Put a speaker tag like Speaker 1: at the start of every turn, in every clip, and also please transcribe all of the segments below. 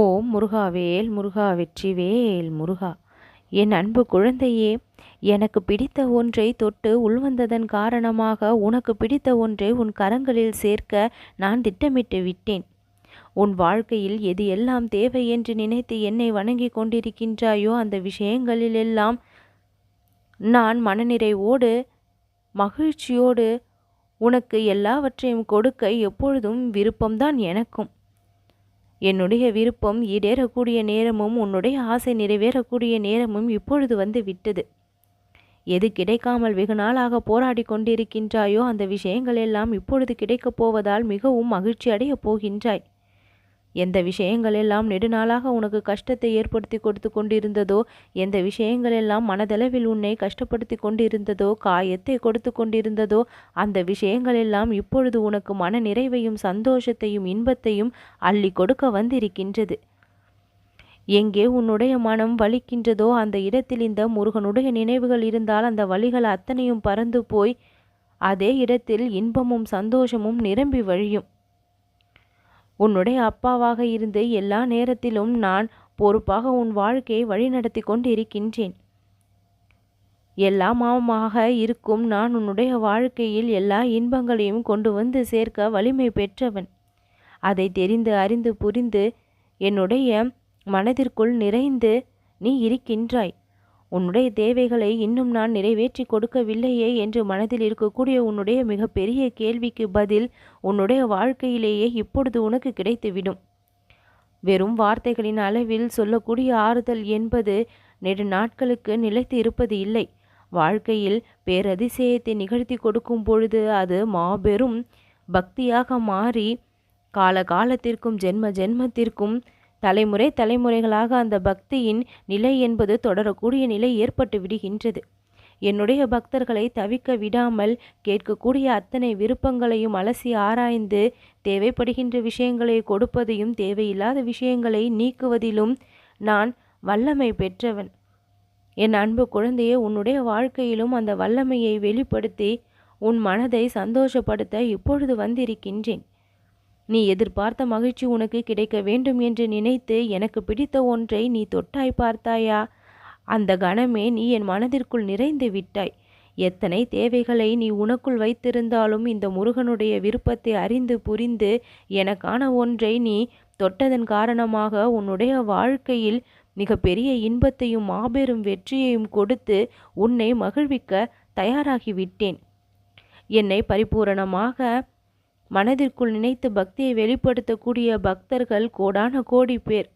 Speaker 1: ஓம் முருகாவேல் முருகா வெற்றிவேல் முருகா. என் அன்பு குழந்தையே எனக்கு பிடித்த ஒன்றை தொட்டு உள்வந்ததன் காரணமாக உனக்கு பிடித்த ஒன்றை உன் கரங்களில் சேர்க்க நான் திட்டமிட்டு விட்டேன். உன் வாழ்க்கையில் எது எல்லாம் தேவை என்று நினைத்து என்னை வணங்கி கொண்டிருக்கின்றாயோ அந்த விஷயங்களிலெல்லாம் நான் மனநிறைவோடு மகிழ்ச்சியோடு உனக்கு எல்லாவற்றையும் கொடுக்க எப்பொழுதும் விருப்பம்தான் எனக்கும். என்னுடைய விருப்பம் ஈடேறக்கூடிய நேரமும் உன்னுடைய ஆசை நிறைவேறக்கூடிய நேரமும் இப்பொழுது வந்து விட்டது. எது கிடைக்காமல் வெகு நாளாக போராடி கொண்டிருக்கின்றாயோ அந்த விஷயங்கள் எல்லாம் இப்பொழுது கிடைக்கப் போவதால் மிகவும் மகிழ்ச்சி அடையப் போகின்றாய். எந்த விஷயங்களெல்லாம் நெடுநாளாக உனக்கு கஷ்டத்தை ஏற்படுத்தி கொடுத்து கொண்டிருந்ததோ எந்த விஷயங்களெல்லாம் மனதளவில் உன்னை கஷ்டப்படுத்தி கொண்டிருந்ததோ காயத்தை கொடுத்து கொண்டிருந்ததோ அந்த விஷயங்களெல்லாம் இப்பொழுது உனக்கு மன நிறைவையும் சந்தோஷத்தையும் இன்பத்தையும் அள்ளி கொடுக்க வந்திருக்கின்றது. எங்கே உன்னுடைய மனம் வலிக்கின்றதோ அந்த இடத்தில் இந்த முருகனுடைய நினைவுகள் இருந்தால் அந்த வழிகள் அத்தனையும் பறந்து போய் அதே இடத்தில் இன்பமும் சந்தோஷமும் நிரம்பி வழியும். உன்னுடைய அப்பாவாக இருந்து எல்லா நேரத்திலும் நான் பொறுப்பாக உன் வாழ்க்கையை வழிநடத்தி கொண்டிருக்கின்றேன். எல்லாமாக இருக்கும் நான் உன்னுடைய வாழ்க்கையில் எல்லா இன்பங்களையும் கொண்டு வந்து சேர்க்க வலிமை பெற்றவன். அதை தெரிந்து அறிந்து புரிந்து என்னுடைய மனதிற்குள் நிறைந்து நீ இருக்கின்றாய். உன்னுடைய தேவைகளை இன்னும் நான் நிறைவேற்றி கொடுக்கவில்லையே என்று மனதில் இருக்கக்கூடிய உன்னுடைய மிகப்பெரிய கேள்விக்கு பதில் உன்னுடைய வாழ்க்கையிலேயே இப்பொழுது உனக்கு கிடைத்துவிடும். வெறும் வார்த்தைகளின் அளவில் சொல்லக்கூடிய ஆறுதல் என்பது நெடு நாட்களுக்கு நிலைத்து இருப்பது இல்லை. வாழ்க்கையில் பேரதிசயத்தை நிகழ்த்தி கொடுக்கும் பொழுது அது மாபெரும் பக்தியாக மாறி காலகாலத்திற்கும் ஜென்ம ஜென்மத்திற்கும் தலைமுறை தலைமுறைகளாக அந்த பக்தியின் நிலை என்பது தொடரக்கூடிய நிலை ஏற்பட்டு விடுகின்றது. என்னுடைய பக்தர்களை தவிக்க விடாமல் கேட்கக்கூடிய அத்தனை விருப்பங்களையும் அலசி ஆராய்ந்து தேவைப்படுகின்ற விஷயங்களை கொடுப்பதையும் தேவையில்லாத விஷயங்களை நீக்குவதிலும் நான் வல்லமை பெற்றவன். என் அன்பு குழந்தையே உன்னுடைய வாழ்க்கையிலும் அந்த வல்லமையை வெளிப்படுத்தி உன் மனதை சந்தோஷப்படுத்த இப்பொழுது வந்திருக்கின்றேன். நீ எதிர்பார்த்த மகிழ்ச்சி உனக்கு கிடைக்க வேண்டும் என்று நினைத்து எனக்கு பிடித்த ஒன்றை நீ தொட்டாய் பார்த்தாயா? அந்த கணமே நீ என் மனதிற்குள் நிறைந்து விட்டாய். எத்தனை தேவைகளை நீ உனக்குள் வைத்திருந்தாலும் இந்த முருகனுடைய விருப்பத்தை அறிந்து புரிந்து எனக்கான ஒன்றை நீ தொட்டதன் காரணமாக உன்னுடைய வாழ்க்கையில் மிக பெரிய இன்பத்தையும் மாபெரும் வெற்றியையும் கொடுத்து உன்னை மகிழ்விக்க தயாராகிவிட்டேன் என்னை பரிபூரணமாக மனதிற்குள் நினைத்து பக்தியை வெளிப்படுத்தக்கூடிய பக்தர்கள் கோடான கோடி பேர்.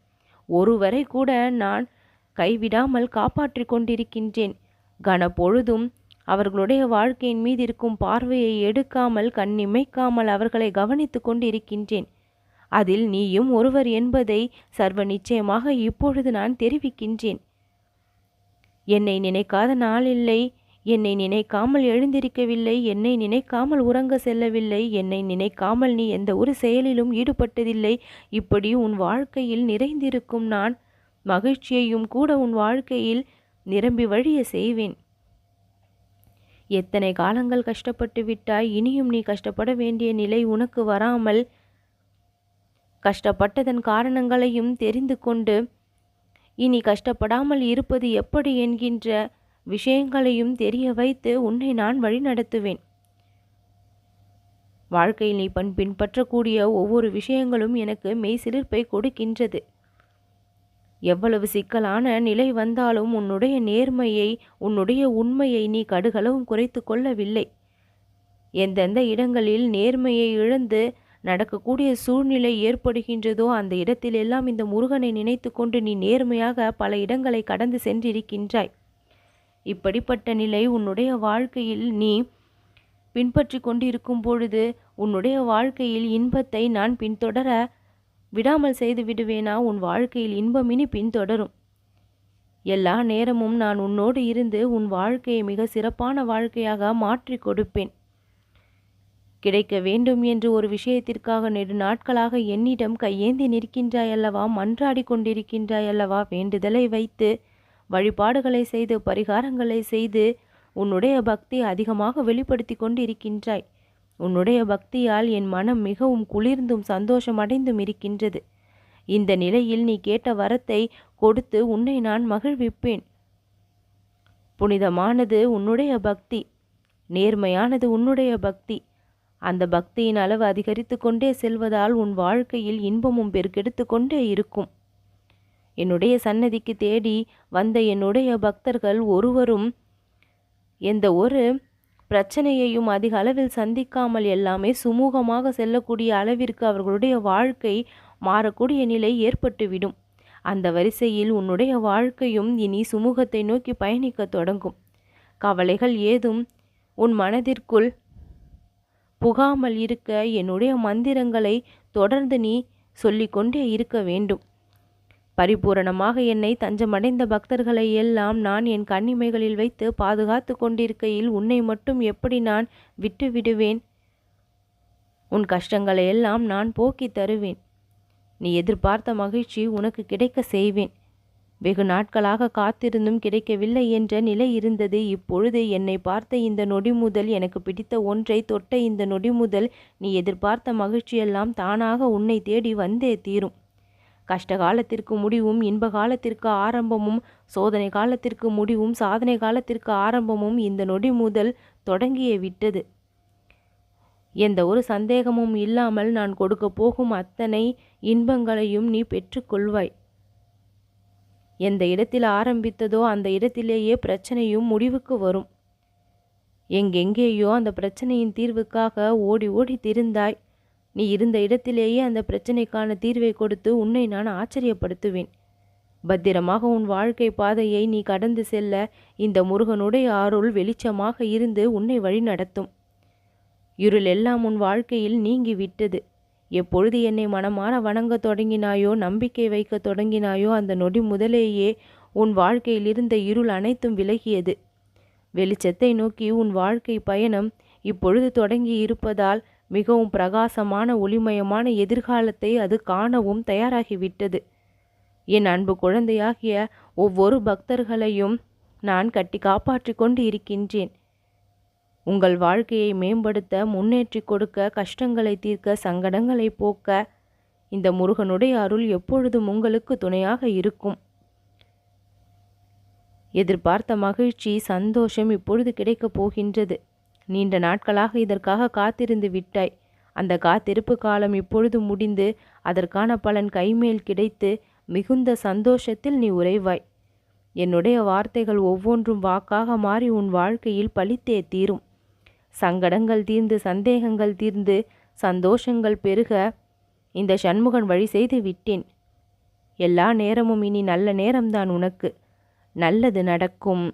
Speaker 1: ஒருவரை கூட நான் கைவிடாமல் காப்பாற்றி கொண்டிருக்கின்றேன். கன பொழுதும் அவர்களுடைய வாழ்க்கையின் மீது இருக்கும் பார்வையை எடுக்காமல் கண்ணிமைக்காமல் அவர்களை கவனித்து கொண்டிருக்கின்றேன். அதில் நீயும் ஒருவர் என்பதை சர்வ நிச்சயமாக இப்பொழுது நான் தெரிவிக்கின்றேன். என்னை நினைக்காத நாள் இல்லை. என்னை நினைக்காமல் எழுந்திருக்கவில்லை என்னை நினைக்காமல் உறங்க செல்லவில்லை என்னை நினைக்காமல் நீ எந்த ஒரு செயலிலும் ஈடுபட்டதில்லை. இப்படி உன் வாழ்க்கையில் நிறைந்திருக்கும் நான் மகிழ்ச்சியையும் கூட உன் வாழ்க்கையில் நிரம்பி வழிய செய்வேன். எத்தனை காலங்கள் கஷ்டப்பட்டு விட்டாய் இனியும் நீ கஷ்டப்பட வேண்டிய நிலை உனக்கு வராமல் கஷ்டப்பட்டதன் காரணங்களையும் தெரிந்து கொண்டு இனி கஷ்டப்படாமல் இருப்பது எப்படி என்கின்ற விஷயங்களையும் தெரிய வைத்து உன்னை நான் வழிநடத்துவேன். வாழ்க்கையில் நீ பண் பின்பற்றக்கூடிய ஒவ்வொரு விஷயங்களும் எனக்கு மெய் சிலிர்ப்பை கொடுக்கின்றது. எவ்வளவு சிக்கலான நிலை வந்தாலும் உன்னுடைய நேர்மையை உன்னுடைய உண்மையை நீ கடுகளவும் குறைத்து கொள்ளவில்லை. எந்தெந்த இடங்களில் நேர்மையை இழந்து நடக்கக்கூடிய சூழ்நிலை ஏற்படுகின்றதோ அந்த இடத்திலெல்லாம் இந்த முருகனை நினைத்து கொண்டு நீ நேர்மையாக பல இடங்களை கடந்து சென்றிருக்கின்றாய். இப்படிப்பட்ட நிலை உன்னுடைய வாழ்க்கையில் நீ பின்பற்றி கொண்டிருக்கும் பொழுது உன்னுடைய வாழ்க்கையில் இன்பத்தை நான் பின்தொடர விடாமல் செய்து விடுவேனா? உன் வாழ்க்கையில் இன்பமினி பின்தொடரும். எல்லா நேரமும் நான் உன்னோடு இருந்து உன் வாழ்க்கையை மிக சிறப்பான வாழ்க்கையாக மாற்றி கொடுப்பேன். கிடைக்க வேண்டும் என்று ஒரு விஷயத்திற்காக நெடு நாட்களாக என்னிடம் கையேந்தி நிற்கின்றாயல்லவா மன்றாடி கொண்டிருக்கின்றாய் அல்லவா? வேண்டுதலை வைத்து வழிபாடுகளை செய்து பரிகாரங்களை செய்து உன்னுடைய பக்தி அதிகமாக வெளிப்படுத்தி கொண்டிருக்கின்றாய். உன்னுடைய பக்தியால் என் மனம் மிகவும் குளிர்ந்தும் சந்தோஷமடைந்தும் இருக்கின்றது. இந்த நிலையில் நீ கேட்ட வரத்தை கொடுத்து உன்னை நான் மகிழ்விப்பேன். புனிதமானது உன்னுடைய பக்தி. நேர்மையானது உன்னுடைய பக்தி. அந்த பக்தியின் அளவு அதிகரித்து கொண்டே செல்வதால் உன் வாழ்க்கையில் இன்பமும் பெருக்கெடுத்து கொண்டே இருக்கும். என்னுடைய சன்னதிக்கு தேடி வந்த என்னுடைய பக்தர்கள் ஒருவரும் எந்த ஒரு பிரச்சனையையும் அதிக அளவில் சந்திக்காமல் எல்லாமே சுமூகமாக செல்லக்கூடிய அளவிற்கு அவர்களுடைய வாழ்க்கை மாறக்கூடிய நிலை ஏற்பட்டுவிடும். அந்த வரிசையில் உன்னுடைய வாழ்க்கையும் இனி சுமூகத்தை நோக்கி பயணிக்க தொடங்கும். கவலைகள் ஏதும் உன் மனதிற்குள் புகாமல் இருக்க என்னுடைய மந்திரங்களை தொடர்ந்து நீ சொல்லிக்கொண்டே இருக்க வேண்டும். பரிபூரணமாக என்னை தஞ்சமடைந்த பக்தர்களை எல்லாம் நான் என் கண்ணிமைகளில் வைத்து பாதுகாத்து கொண்டிருக்கையில் உன்னை மட்டும் எப்படி நான் விட்டு விடுவேன் உன் கஷ்டங்களை எல்லாம் நான் போக்கி தருவேன். நீ எதிர்பார்த்த மகிழ்ச்சி உனக்கு கிடைக்க செய்வேன். வெகு நாட்களாக காத்திருந்தும் கிடைக்கவில்லை என்ற நிலை இருந்தது. இப்பொழுது என்னை பார்த்த இந்த நொடி முதல் எனக்கு பிடித்த ஒன்றை தொட்ட இந்த நொடி முதல் நீ எதிர்பார்த்த மகிழ்ச்சியெல்லாம் தானாக உன்னை தேடி வந்தே தீரும். கஷ்ட காலத்திற்கு முடிவும் இன்ப காலத்திற்கு ஆரம்பமும் சோதனை காலத்திற்கு முடிவும் சாதனை காலத்திற்கு ஆரம்பமும் இந்த நொடி முதல் தொடங்கியே விட்டது. எந்த ஒரு சந்தேகமும் இல்லாமல் நான் கொடுக்க போகும் அத்தனை இன்பங்களையும் நீ பெற்றுக்கொள்வாய் எந்த இடத்தில் ஆரம்பித்ததோ அந்த இடத்திலேயே பிரச்சனையும் முடிவுக்கு வரும். எங்கெங்கேயோ அந்த பிரச்சனையின் தீர்வுக்காக ஓடி ஓடி திரிந்தாய். நீ இருந்த இடத்திலேயே அந்த பிரச்சனைக்கான தீர்வை கொடுத்து உன்னை நான் ஆச்சரியப்படுத்துவேன். பத்திரமாக உன் வாழ்க்கை பாதையை நீ கடந்து செல்ல இந்த முருகனுடைய அருள் வெளிச்சமாக இருந்து உன்னை வழி நடத்தும். இருள் எல்லாம் உன் வாழ்க்கையில் நீங்கி விட்டது. எப்பொழுது என்னை மனமாற வணங்க தொடங்கினாயோ நம்பிக்கை வைக்க தொடங்கினாயோ அந்த நொடி முதலேயே உன் வாழ்க்கையில் இருந்த இருள் அனைத்தும் விலகியது. வெளிச்சத்தை நோக்கி உன் வாழ்க்கை பயணம் இப்பொழுது தொடங்கி இருப்பதால் மிகவும் பிரகாசமான ஒளிமயமான எதிர்காலத்தை அது காணவும் தயாராகிவிட்டது. என் அன்பு குழந்தையாகிய ஒவ்வொரு பக்தர்களையும் நான் கட்டி காப்பாற்றி கொண்டு இருக்கின்றேன். உங்கள் வாழ்க்கையை மேம்படுத்த முன்னேற்றி கொடுக்க கஷ்டங்களை தீர்க்க சங்கடங்களை போக்க இந்த முருகனுடைய அருள் எப்பொழுதும் உங்களுக்கு துணையாக இருக்கும். எதிர்பார்த்த மகிழ்ச்சி சந்தோஷம் இப்பொழுது கிடைக்கப் போகின்றது. நீண்ட நாட்களாக இதற்காக காத்திருந்து விட்டாய். அந்த காத்திருப்பு காலம் இப்பொழுது முடிந்து அதற்கான பலன் கைமேல் கிடைத்து மிகுந்த சந்தோஷத்தில் நீ உறைவாய். என்னுடைய வார்த்தைகள் ஒவ்வொன்றும் வாக்காக மாறி உன் வாழ்க்கையில் பழித்தே தீரும். சங்கடங்கள் தீர்ந்து சந்தேகங்கள் தீர்ந்து சந்தோஷங்கள் பெருக இந்த சண்முகன் வழி செய்து விட்டேன். எல்லா நேரமும் இனி நல்ல நேரம்தான் உனக்கு. நல்லது நடக்கும்.